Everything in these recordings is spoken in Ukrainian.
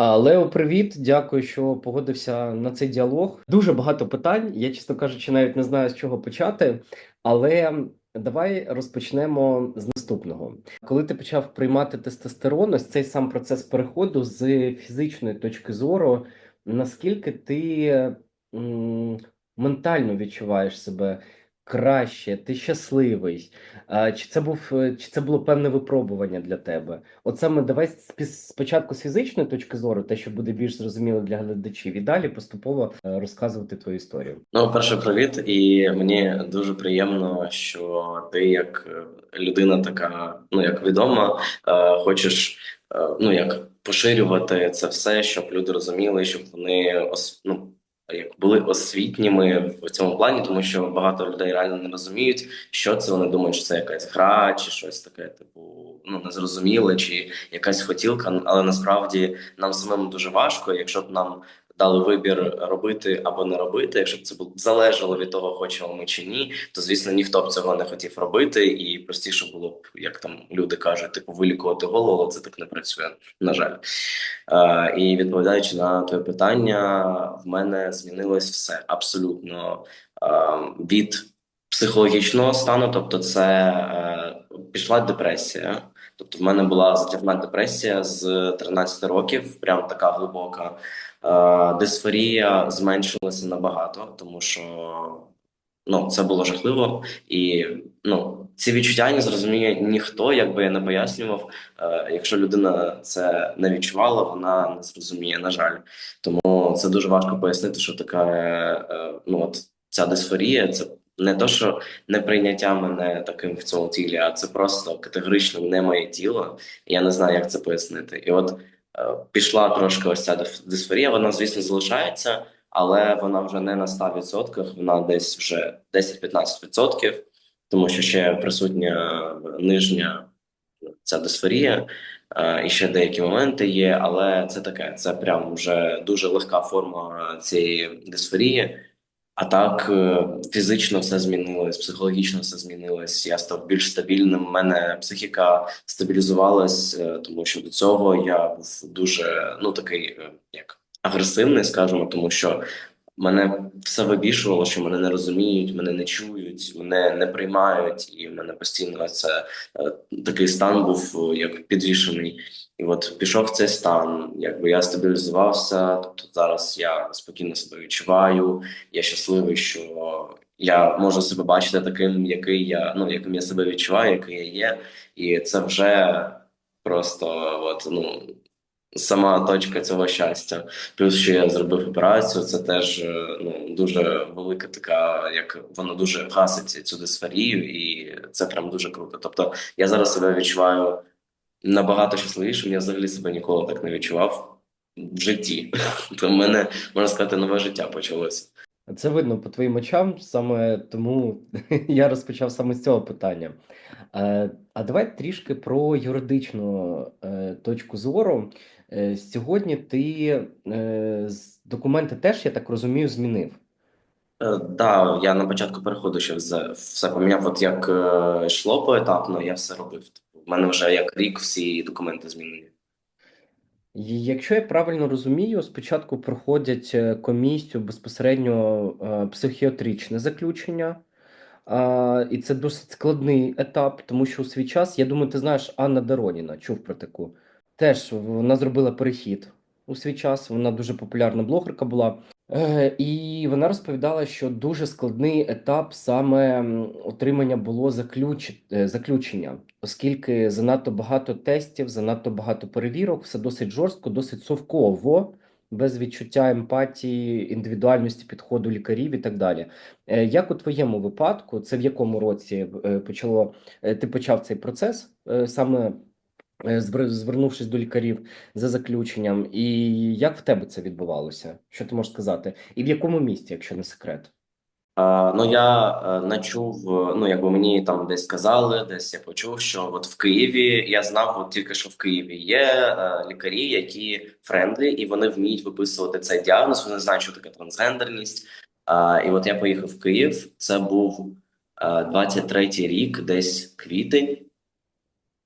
Лео, привіт, дякую, що погодився на цей діалог. Дуже багато питань. Я, чесно кажучи, навіть не знаю, з чого почати, але давай розпочнемо з наступного. Коли ти почав приймати тестостерон, ось цей сам процес переходу з фізичної точки зору, наскільки ти м, ментально відчуваєш себе краще, ти щасливий? Чи це був, е, чи це було певне випробування для тебе? От саме давай спочатку з фізичної точки зору, те, що буде більш зрозуміло для глядачів, і далі поступово е, розказувати твою історію. Ну, перше, привіт, і мені дуже приємно, що ти, як е, людина, така, ну як відома, хочеш ну як поширювати це все, щоб люди розуміли, щоб вони ну, як були освітніми в цьому плані, тому що багато людей реально не розуміють, що це. Вони думають, що це якась гра, чи щось таке, типу, ну незрозуміле, чи якась хотілка. Але насправді нам самим дуже важко, якщо б нам дали вибір робити або не робити. Якщо б це залежало від того, хочемо ми чи ні, то звісно ніхто б цього не хотів робити, і простіше було б, як там люди кажуть, типу вилікувати голову, це так не працює. На жаль, Е, і відповідаючи на твоє питання, в мене змінилось все абсолютно е, від психологічного стану, тобто, це е, пішла депресія. Тобто, в мене була затяжна депресія з 13 років, прям така глибока. Е, Дисфорія зменшилася набагато, тому що ну це було жахливо, і ну ці відчуття не зрозуміє ніхто, якби я не пояснював. Е, Якщо людина це не відчувала, вона не зрозуміє. На жаль, тому це дуже важко пояснити, що таке е, ну от ця дисфорія, це. Не то, що не прийняття мене таким в цьому тілі, а це просто категорично не моє тіло. Я не знаю, як це пояснити. І от Е, пішла трошки ось ця дисфорія, вона, звісно, залишається, але вона вже не на 100%, вона десь вже 10-15%, тому що ще присутня нижня ця дисфорія, е, і ще деякі моменти є, але це таке, це прям вже дуже легка форма цієї дисфорії. А так е, фізично все змінилось, психологічно все змінилось. Я став більш стабільним. У мене психіка стабілізувалась, е, тому що до цього я був дуже ну такий е, як агресивний, скажімо, тому що мене все вибішувало, що мене не розуміють, мене не чують, мене не приймають, і в мене постійно це такий стан був як підвішений. І от пішов в цей стан, якби я стабілізувався. Тобто зараз я спокійно себе відчуваю. Я щасливий, що я можу себе бачити таким, який я ну яким я себе відчуваю, який я є, і це вже просто от ну. Сама точка цього щастя, плюс що я зробив операцію, це теж ну дуже велика така, як воно дуже гасить цю дисфорію, і це прям дуже круто. Тобто я зараз себе відчуваю набагато щасливішим. Я взагалі себе ніколи так не відчував в житті. То в мене можна сказати, нове життя почалося. Це видно по твоїм очам, саме тому я розпочав саме з цього питання. Е, А давай трішки про юридичну е, точку зору. Е, Сьогодні ти з- документи теж, я так розумію, змінив. Е, Да, я на початку переходу ще все, все поміняв. От як йшло поетапно, я все робив. Типу, в мене вже як рік всі документи змінені. Якщо я правильно розумію, спочатку проходять е, комісію безпосередньо е, психіатричне заключення, і це досить складний етап, тому що у свій час, я думаю, ти знаєш Анна Дороніна, чув про таку. Теж вона зробила перехід у свій час. Вона дуже популярна блогерка була. Е, І вона розповідала, що дуже складний етап саме отримання було заключ... е, заключення, оскільки занадто багато тестів, занадто багато перевірок, все досить жорстко, досить совково, без відчуття емпатії, індивідуальності підходу лікарів і так далі. Е, Як у твоєму випадку, це в якому році почало ти почав цей процес саме? Е, Звернувшись до лікарів за заключенням, і як в тебе це відбувалося? Що ти можеш сказати? І в якому місті, якщо не секрет? А, ну я е, начув, е, ну якби мені там десь казали, десь я почув, що от в Києві я знав, от тільки що в Києві є е, лікарі, які френдлі, і вони вміють виписувати цей діагноз. Вони знають, що таке трансгендерність. А, і от я поїхав в Київ. Це був е, 23-й рік, десь квітень.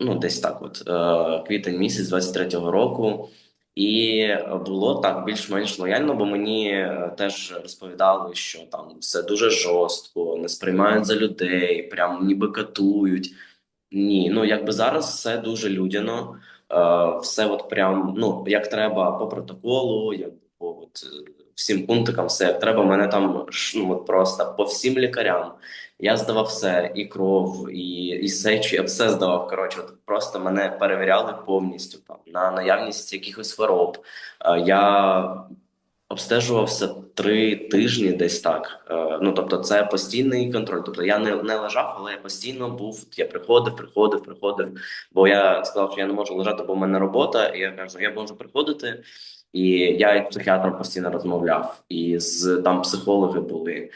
Ну, десь так, от е, квітень місяць 23-го року. І було так більш-менш лояльно, бо мені е, теж розповідали, що там все дуже жорстко, не сприймають за людей, прям ніби катують. Ні, ну якби зараз все дуже людяно, е, все от прям ну як треба по протоколу, як по от, всім пунктикам, все як треба. Мене там ну, просто по всім лікарям. Я здавав все, і кров, і, і сечі, я все здавав. Коротше, от просто мене перевіряли повністю там на наявність якихось хвороб. Е, Я обстежувався три тижні десь так. Е, Ну тобто, це постійний контроль. Тобто я не, не лежав, але я постійно був. Я приходив, приходив, приходив. Бо я сказав, що я не можу лежати, бо в мене робота. І я кажу, я можу приходити. І я як психіатром постійно розмовляв, і з там психологи були,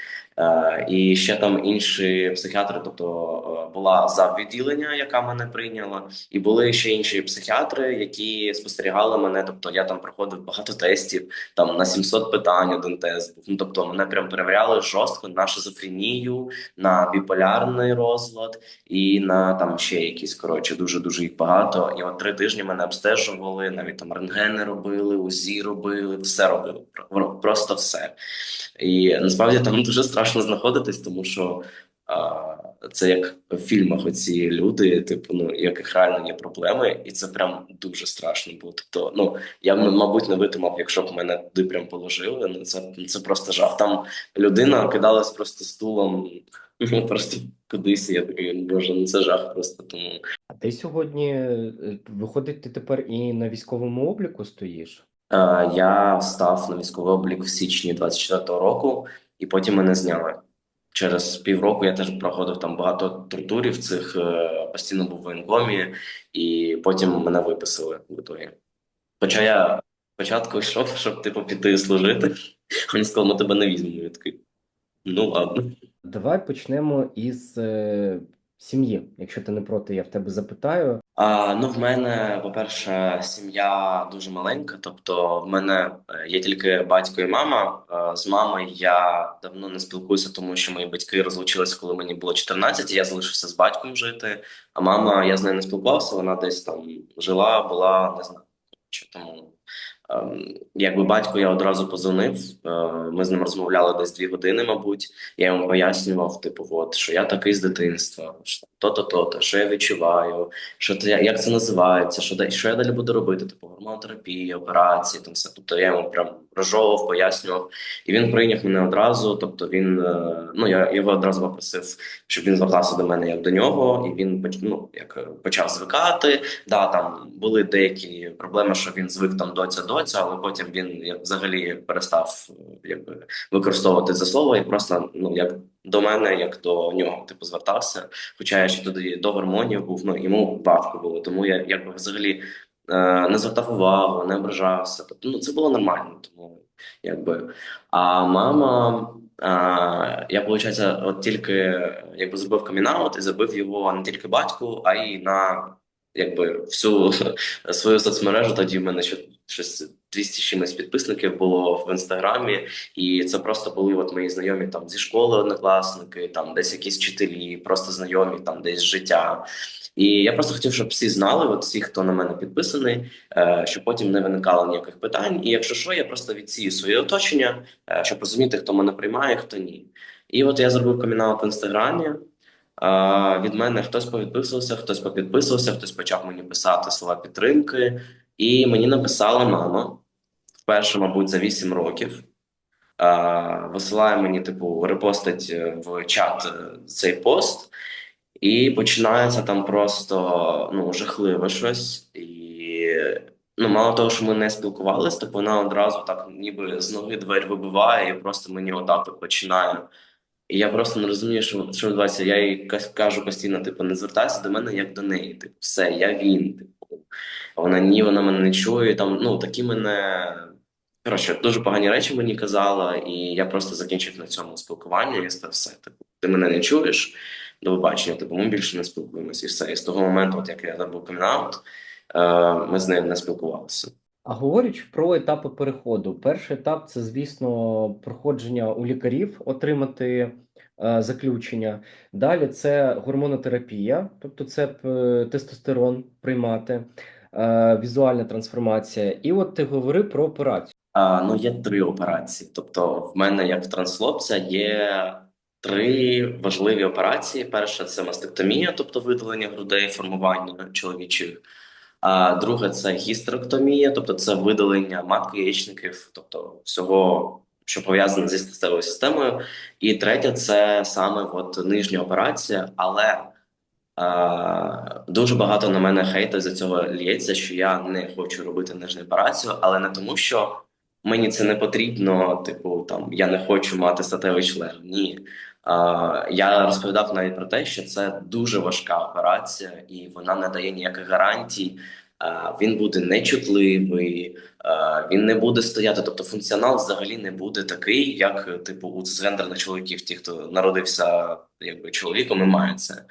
і ще там інші психіатри. Тобто е, була заввідділення, яка мене прийняла, і були ще інші психіатри, які спостерігали мене. Тобто я там проходив багато тестів, там на 700 питань один тест був. Ну тобто мене прям перевіряли жорстко на шизофренію, на біполярний розлад і на там ще якісь коротше, дуже дуже їх багато. І от три тижні мене обстежували, навіть там рентгени робили, УЗІ робили, все робили. Просто все. І насправді там дуже страшно знаходитись, тому що а, це як в фільмах оці люди, типу, ну, яких реально є проблеми, і це прям дуже страшно було. Тобто, ну я б, мабуть, не витримав, якщо б мене туди прям положили. Ну це, це просто жах. Там людина кидалась просто стулом, просто кудись. Я такий, боже, ну це жах просто тому. А ти сьогодні, е, виходить, ти тепер і на військовому обліку стоїш? Я став на військовий облік в січні 24-го року, і потім мене зняли. Через півроку я теж проходив там багато тортурів цих, е, постійно був в воєнкомі, і потім мене виписали в ітогі. Хоча я спочатку йшов, щоб типу піти служити. Мені сказали, ми тебе не візьмемо. Я такий, ну ладно. Давай почнемо із е, сім'ї. Якщо ти не проти, я в тебе запитаю. Ну, в мене, по-перше, сім'я дуже маленька, тобто в мене е, є тільки батько і мама. Е, З мамою я давно не спілкуюся, тому що мої батьки розлучилися, коли мені було 14, і я залишився з батьком жити. А мама, я з нею не спілкувався, вона десь там жила, була, не знаю, що тому. Ем, Якби батько я одразу позвонив, е, ми з ним розмовляли десь дві години, мабуть. Я йому пояснював, типу, от, що я такий з дитинства, що то-то, то-то, що я відчуваю, що це, як це називається, що, що я далі буду робити, типу гормонотерапія, операції, там все. Тобто я йому прям розжовував, пояснював. І він прийняв мене одразу. Тобто він, е, ну я його одразу попросив, щоб він звертався до мене як до нього, і він ну, як е, почав звикати. Да, там були деякі проблеми, що він звик там доця доця, але потім він як, взагалі перестав е, якби використовувати це слово і просто ну як до мене, як до нього, типу, звертався. Хоча я ще тоді до гормонів був, ну йому важко було, тому я якби взагалі е, не звертав увагу, не ображався. Тобто, ну це було нормально, тому якби. А мама. А, я, виходить, от тільки якби зробив камінаут і зробив його не тільки батьку, а й на якби всю свою соцмережу. Тоді в мене щось 200 з чимось підписників було в інстаграмі, і це просто були от мої знайомі там зі школи, однокласники, там десь якісь вчителі, просто знайомі, там десь життя. І я просто хотів, щоб всі знали, от всі, хто на мене підписаний, е, щоб потім не виникало ніяких питань. І якщо що, я просто відсію своє оточення, е, щоб розуміти, хто мене приймає, хто ні. І от я зробив камінаут в інстаграмі. Від мене хтось повідписувався, хтось попідписувався, хтось почав мені писати слова підтримки. І мені написала мама вперше, мабуть, за 8 років. Висилає мені, типу, репостить е, в чат е, цей пост, і починається там просто ну, жахливе щось. І ну, мало того, що ми не спілкувалися, так вона одразу так ніби з ноги двері вибиває, і просто мені отак починає. І я просто не розумію, що, що відбувається. Я їй кажу постійно, типу, не звертайся до мене як до неї. Типу, все, я він. Типу, А вона ні, вона мене не чує. Там, ну, такі мене. Коротше, дуже погані речі мені казала, і я просто закінчив на цьому спілкування. І сказав, все, типу, ти мене не чуєш, до побачення, типу, ми більше не спілкуємося. І все. І з того моменту, от як я зробив камінаут, е, ми з нею не спілкувалися. А говорячи про етапи переходу, перший етап це, звісно, проходження у лікарів, отримати е, заключення. Далі це гормонотерапія, тобто це е, тестостерон приймати. Е, візуальна трансформація. І от ти говорив про операцію. А, ну, є три операції. Тобто, в мене, як в трансхлопця, є три важливі операції. Перша це мастектомія, тобто видалення грудей, формування чоловічих. А друга це гістеректомія, тобто це видалення матки яєчників, тобто всього, що пов'язане зі статевою системою. І третя це саме от нижня операція, але а, дуже багато на мене хейту за цього лється, що я не хочу робити нижню операцію, але не тому, що мені це не потрібно, типу, там я не хочу мати статевий член. Ні. А, я розповідав навіть про те, що це дуже важка операція, і вона не дає ніяких гарантій. А, він буде нечутливий, а, він не буде стояти. Тобто функціонал взагалі не буде такий, як типу у цисгендерних чоловіків, ті, хто народився якби чоловіком і має це.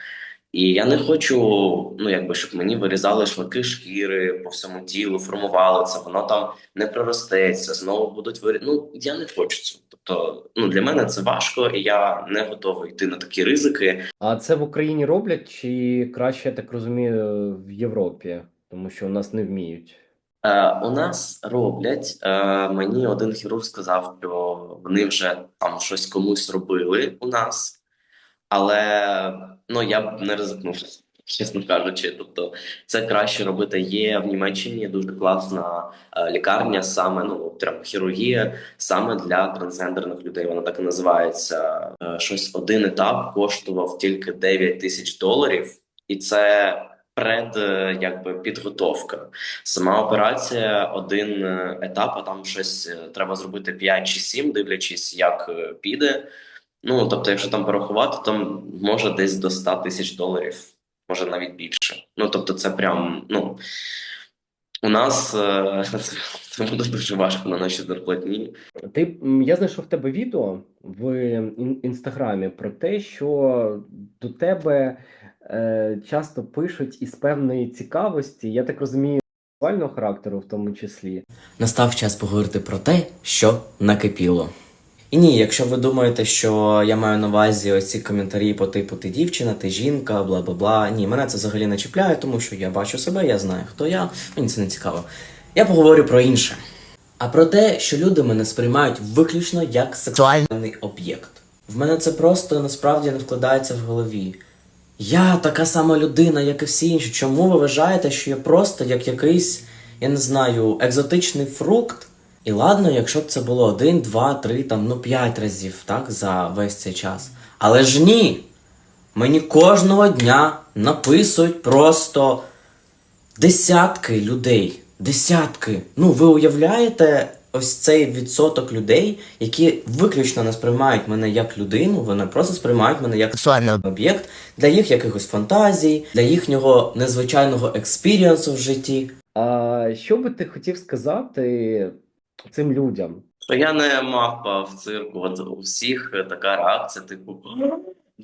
І я не хочу, ну якби щоб мені вирізали шматки шкіри по всьому тілу, формували це, воно там не проростеться, знову будуть вирі... Ну я не хочу цього. Тобто, ну для мене це важко, і я не готовий йти на такі ризики. А це в Україні роблять, чи краще, я так розумію, в Європі, тому що у нас не вміють. Е, у нас роблять. Е, мені один хірург сказав, що вони вже там щось комусь робили у нас, але ну я б не ризикнув, чесно кажучи. Тобто, це краще робити. Є в Німеччині дуже класна е, лікарня, саме ну прям хірургія, саме для трансгендерних людей. Вона так і називається. Е, щось один етап коштував тільки 9 тисяч доларів, і це пред е, якби підготовка. Сама операція один етап, а там щось треба зробити 5 чи 7, дивлячись, як піде. Ну, тобто, якщо там порахувати, то може десь до 100 тисяч доларів, може навіть більше. Ну, тобто, це прям, ну, у нас е, це буде дуже важко на нашій зарплатні. Ти я знайшов в тебе відео в інстаграмі про те, що до тебе е, часто пишуть із певної цікавості, я так розумію, сексуального характеру в тому числі. Настав час поговорити про те, що накипіло. І ні, якщо ви думаєте, що я маю на увазі ось ці коментарі по типу ти дівчина, ти жінка, бла бла бла. Ні, мене це взагалі не чіпляє, тому що я бачу себе, я знаю, хто я, мені це не цікаво. Я поговорю про інше. А про те, що люди мене сприймають виключно як сексуальний об'єкт. В мене це просто насправді не вкладається в голові. Я така сама людина, як і всі інші. Чому ви вважаєте, що я просто як якийсь, я не знаю, екзотичний фрукт? І ладно, якщо б це було один, два, три, там, ну п'ять разів, так, за весь цей час. Але ж ні! Мені кожного дня написують просто десятки людей. Десятки. Ну, ви уявляєте ось цей відсоток людей, які виключно не сприймають мене як людину, вони просто сприймають мене як сексуальний об'єкт для їх якихось фантазій, для їхнього незвичайного експірієнсу в житті. А що би ти хотів сказати цим людям? Що я не мавпа в цирку, от у всіх така реакція, типу,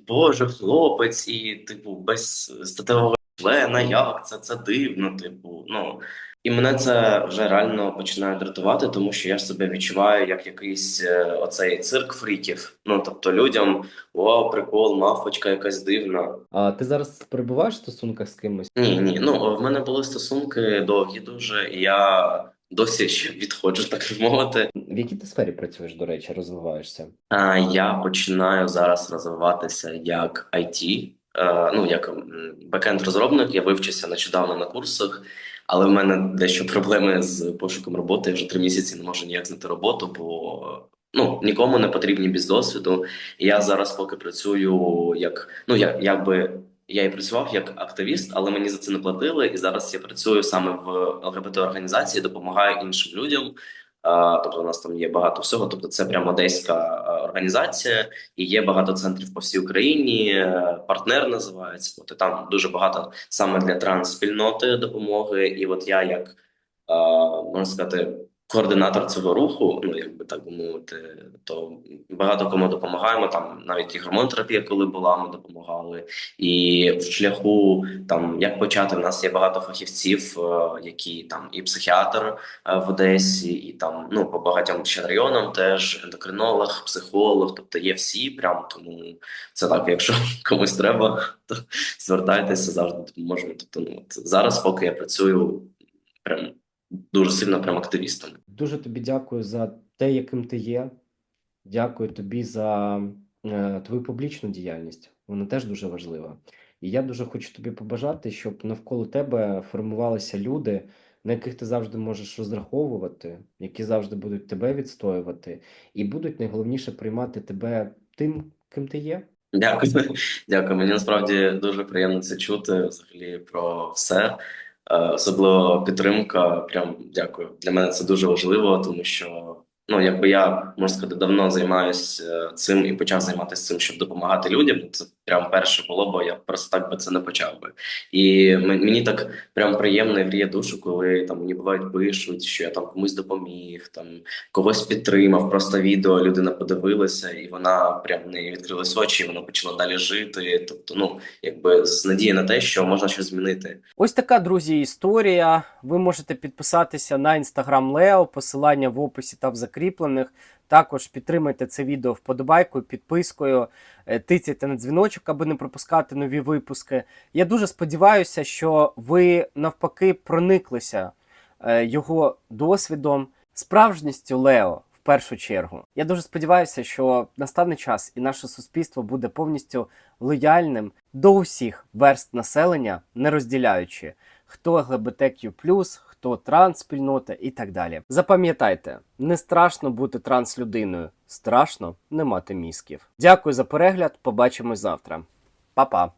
Боже, хлопець, і, типу, без статевого члена, як це? Це дивно, типу, ну. І мене це вже реально починає дратувати, тому що я себе відчуваю як якийсь е, оцей цирк фріків. Ну, тобто людям, вау, прикол, мавпочка якась дивна. А ти зараз перебуваєш в стосунках з кимось? Ні, ні. Ну, в мене були стосунки довгі дуже, і я досі ще відходжу, так би мовити. В якій ти сфері працюєш, до речі, розвиваєшся? А, я починаю зараз розвиватися як IT, е, ну, як бекенд-розробник. Я вивчився нещодавно на курсах, але в мене дещо проблеми з пошуком роботи. Я вже три місяці не можу ніяк знайти роботу, бо ну, нікому не потрібні без досвіду. І я зараз поки працюю як, ну, як, якби я і працював як активіст, але мені за це не платили. І зараз я працюю саме в ЛГБТ-організації, допомагаю іншим людям. Тобто у нас там є багато всього. Тобто, це прямо одеська організація, і є багато центрів по всій Україні. е, Партнер називається. От і там дуже багато саме для транс-спільноти допомоги. І от я, як можна сказати, координатор цього руху, ну якби так мовити, то багато кому допомагаємо. Там навіть і гормонотерапія, коли була, ми допомагали. І в шляху там як почати, в нас є багато фахівців, е, які там і психіатр е, в Одесі, і там ну по багатьом ще районам теж ендокринолог, психолог, тобто є всі, прям тому це так. Якщо комусь треба, то звертайтеся завжди допоможемо. Тобто, ну зараз, поки я працюю прям дуже сильно прям активістом. Дуже тобі дякую за те, яким ти є. Дякую тобі за е, твою публічну діяльність. Вона теж дуже важлива. І я дуже хочу тобі побажати, щоб навколо тебе формувалися люди, на яких ти завжди можеш розраховувати, які завжди будуть тебе відстоювати, і будуть найголовніше приймати тебе тим, ким ти є. Дякую, дякую. Мені насправді дуже приємно це чути взагалі про все. Е, Особливо підтримка. Прям дякую. Для мене це дуже важливо, тому що ну, якби я можна сказати, давно займаюся цим і почав займатися цим, щоб допомагати людям. Це прям перше було, бо я просто так би це не почав би. І мені так прям приємно і гріє душу, коли там мені бувають пишуть, що я там комусь допоміг, там когось підтримав. Просто відео людина подивилася, і вона прям в неї відкрились очі, вона почала далі жити. Тобто, ну якби з надії на те, що можна щось змінити. Ось така, друзі, історія. Ви можете підписатися на інстаграм Лео, посилання в описі та в закріплених. Також підтримайте це відео вподобайкою, підпискою, е, тицяйте на дзвіночок, аби не пропускати нові випуски. Я дуже сподіваюся, що ви навпаки прониклися е, його досвідом, справжністю Лео. В першу чергу, я дуже сподіваюся, що настане час і наше суспільство буде повністю лояльним до усіх верст населення, не розділяючи хто ЛГБТQ+, хто транс-спільнота і так далі. Запам'ятайте, не страшно бути транслюдиною, страшно не мати мізків. Дякую за перегляд. Побачимось завтра. Па-па!